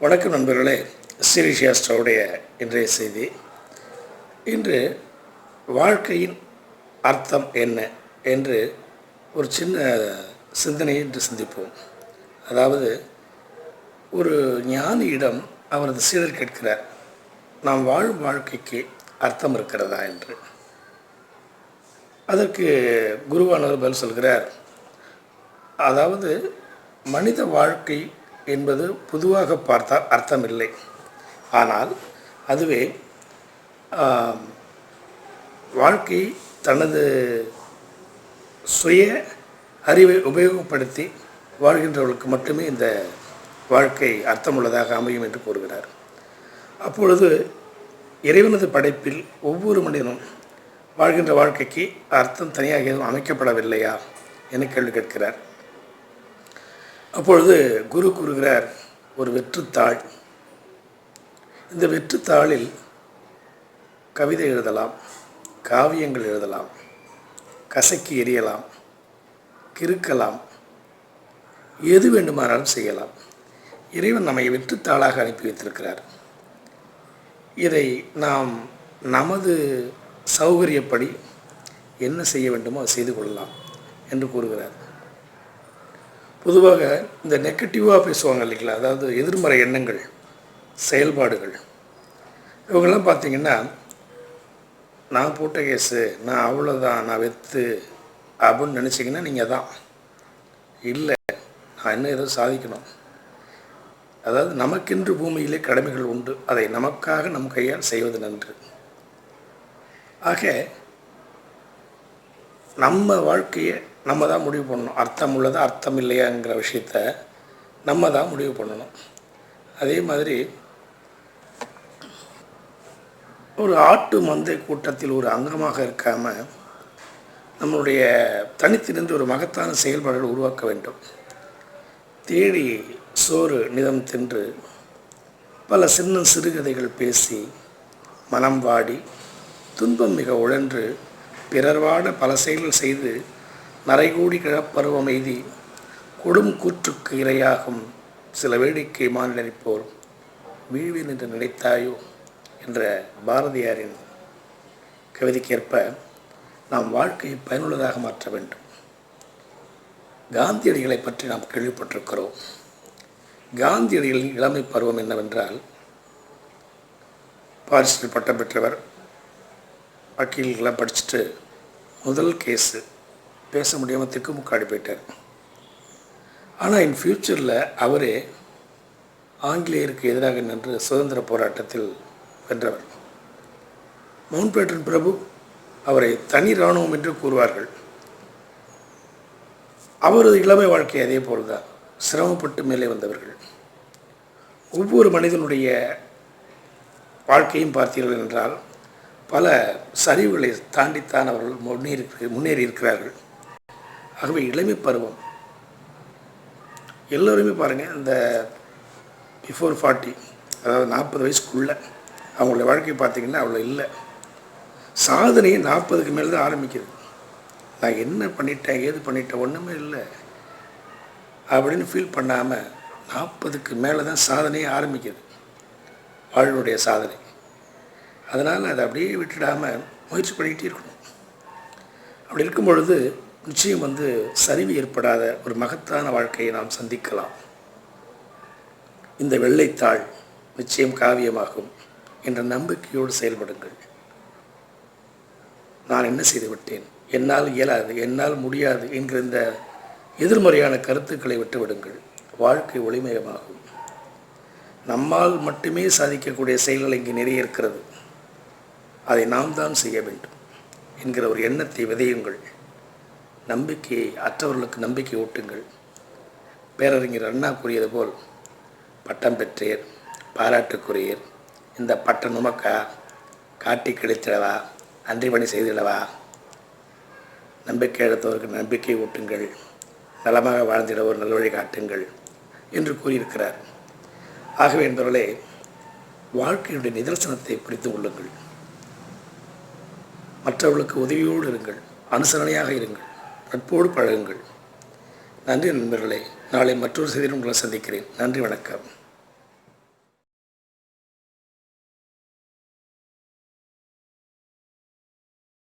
வணக்கம் நண்பர்களே சிரிஷியாஸ்டோடைய இன்றைய செய்தி. இன்று வாழ்க்கையின் அர்த்தம் என்ன என்று ஒரு சின்ன சிந்தனையை இன்று சிந்திப்போம். அதாவது ஒரு ஞானியிடம் அவரது சீடர் கேட்கிறார் நாம் வாழும் வாழ்க்கைக்கு அர்த்தம் இருக்கிறதா? என்று. அதற்கு குருவானவர் பதில் சொல்கிறார் அதாவது மனித வாழ்க்கை என்பது பொதுவாக பார்த்தால் அர்த்தமில்லை. ஆனால் அதுவே வாழ்க்கை தனது சுய அறிவை உபயோகப்படுத்தி வாழ்கின்றவர்களுக்கு மட்டுமே இந்த வாழ்க்கை அர்த்தமுள்ளதாக அமையும் என்று கூறுகிறார். அப்பொழுது இறைவனது படைப்பில் ஒவ்வொரு மனிதனும் வாழ்கின்ற வாழ்க்கைக்கு அர்த்தம் தனியாக எதுவும் அமைக்கப்படவில்லையா? என கேள்வி கேட்கிறார். அப்பொழுது குரு கூறுகிறார் ஒரு வெற்றுத்தாள். இந்த வெற்றுத்தாளில் கவிதை எழுதலாம் காவியங்கள் எழுதலாம் கசக்கி எரியலாம் கிறுக்கலாம் எது வேண்டுமானாலும் செய்யலாம். இறைவன் நம்மை வெற்றுத்தாளாக அனுப்பி வைத்திருக்கிறார். இதை நாம் நமது சௌகரியப்படி என்ன செய்ய வேண்டுமோ அதை செய்து கொள்ளலாம் என்று கூறுகிறார். பொதுவாக இந்த நெகட்டிவாக பேசுவாங்க இல்லைங்களா? அதாவது எதிர்மறை எண்ணங்கள் செயல்பாடுகள். இவங்கெல்லாம் பார்த்தீங்கன்னா நான் போட்ட கேஸு நான் அவ்வளோதான் நான் வெத்து அப்படின்னு நினச்சிங்கன்னா நீங்கள் தான் இல்லை நான் இன்னும் ஏதோ சாதிக்கணும். அதாவது நமக்கென்று பூமியிலே கடமைகள் உண்டு. அதை நமக்காக நம் கையால் செய்வது நன்று. ஆக நம்ம வாழ்க்கையை நம்ம தான் முடிவு பண்ணணும். அர்த்தம் உள்ளதா அர்த்தம் இல்லையாங்கிற விஷயத்த நம்ம தான் முடிவு பண்ணணும். அதே மாதிரி ஒரு ஆட்டு மந்தை கூட்டத்தில் ஒரு அங்கமாக இருக்காமல் நம்மளுடைய தனித்திருந்து ஒரு மகத்தான செயல்பாடுகள் உருவாக்க வேண்டும். தேடி சோறு நிதம் தின்று பல சின்ன சிறுகதைகள் பேசி மனம் வாடி துன்பம் மிக உழன்று பிறர்வாட பல செயல்கள் செய்து நரைகூடி கிழப்பருவம் எய்தி கொடும் கூற்றுக்கு இரையாகும் சில வேடிக்கை மாநிலப்போர் வீழ்வேன் என்று நினைத்தாயோ என்ற பாரதியாரின் கவிதைக்கேற்ப நாம் வாழ்க்கையை பயனுள்ளதாக மாற்ற வேண்டும். காந்தியடிகளை பற்றி நாம் கேள்விப்பட்டிருக்கிறோம். காந்தியடிகளின் இளமை பருவம் என்னவென்றால் பாரிஸில் பட்டம் பெற்றவர் வக்கீல்களை படிச்சுட்டு முதல் கேஸு. பேச முடியாமல் திக்குமுக்காடி போயிட்டார். ஆனால் இன் ஃப்யூச்சரில் அவரே ஆங்கிலேயருக்கு எதிராக நின்று சுதந்திர போராட்டத்தில் வென்றவர். மவுண்ட் பேட்டன் பிரபு அவரை தனி இராணுவம் என்று கூறுவார்கள். அவரது இளமை வாழ்க்கை அதே போல்தான். சிரமப்பட்டு மேலே வந்தவர்கள். ஒவ்வொரு மனிதனுடைய வாழ்க்கையும் பார்த்தீர்கள் என்றால் பல சரிவுகளை தாண்டித்தான் அவர்கள் முன்னேறி முன்னேறி இருக்கிறார்கள். ஆகவே இளமை பருவம். எல்லோருமே பாருங்கள் இந்த பிஃபோர் ஃபார்ட்டி அதாவது நாற்பது வயசுக்குள்ள அவங்களுடைய வாழ்க்கை பார்த்தீங்கன்னா அவ்வளோ இல்லை. சாதனையை நாற்பதுக்கு மேலே தான் ஆரம்பிக்குது நான் என்ன பண்ணிட்டேன் ஏது பண்ணிட்டேன் ஒன்றுமே இல்லை. அப்படின்னு ஃபீல் பண்ணாமல் நாற்பதுக்கு மேலே தான் சாதனையே ஆரம்பிக்குது வாழ்வுடைய சாதனை. அதனால் அதை அப்படியே விட்டுடாமல் முயற்சி பண்ணிக்கிட்டே இருக்கணும். அப்படி இருக்கும் பொழுது நிச்சயம் வந்து சரிவு ஏற்படாத ஒரு மகத்தான வாழ்க்கையை நாம் சந்திக்கலாம். இந்த வெள்ளைத்தாள் நிச்சயம் காவியமாகும் என்ற நம்பிக்கையோடு செயல்படுங்கள். நான் என்ன செய்துவிட்டேன் என்னால் இயலாது என்னால் முடியாது என்கிற இந்த எதிர்மறையான கருத்துக்களை விட்டுவிடுங்கள். வாழ்க்கை ஒளிமயமாகும். நம்மால் மட்டுமே சாதிக்கக்கூடிய செயல்கள் இங்கே நிறைய இருக்கிறது. அதை நாம் தான் செய்ய வேண்டும் என்கிற ஒரு எண்ணத்தை விதையுங்கள். நம்பிக்கையை அற்றவர்களுக்கு நம்பிக்கை ஊட்டுங்கள். பேரறிஞர் அண்ணா கூறியது போல் பட்டம் பெற்றேர் பாராட்டுக்குரியர். இந்த பட்டம் நுமக்கா காட்டி கிழித்திடவா நன்றி பணி செய்திடவா நம்பிக்கை எடுத்தவருக்கு நம்பிக்கை ஊட்டுங்கள். நலமாக வாழ்ந்திட ஒரு நல்வழி காட்டுங்கள் என்று கூறியிருக்கிறார். ஆகவே என்பவர்களே வாழ்க்கையுடைய நிதர்சனத்தை புரிந்து கொள்ளுங்கள். மற்றவர்களுக்கு உதவியோடு இருங்கள். அனுசரணையாக இருங்கள். நட்போடு பழகுங்கள். நன்றி நண்பர்களே. நாளை மற்றொரு செய்தியில் உங்களை சந்திக்கிறேன். நன்றி வணக்கம்.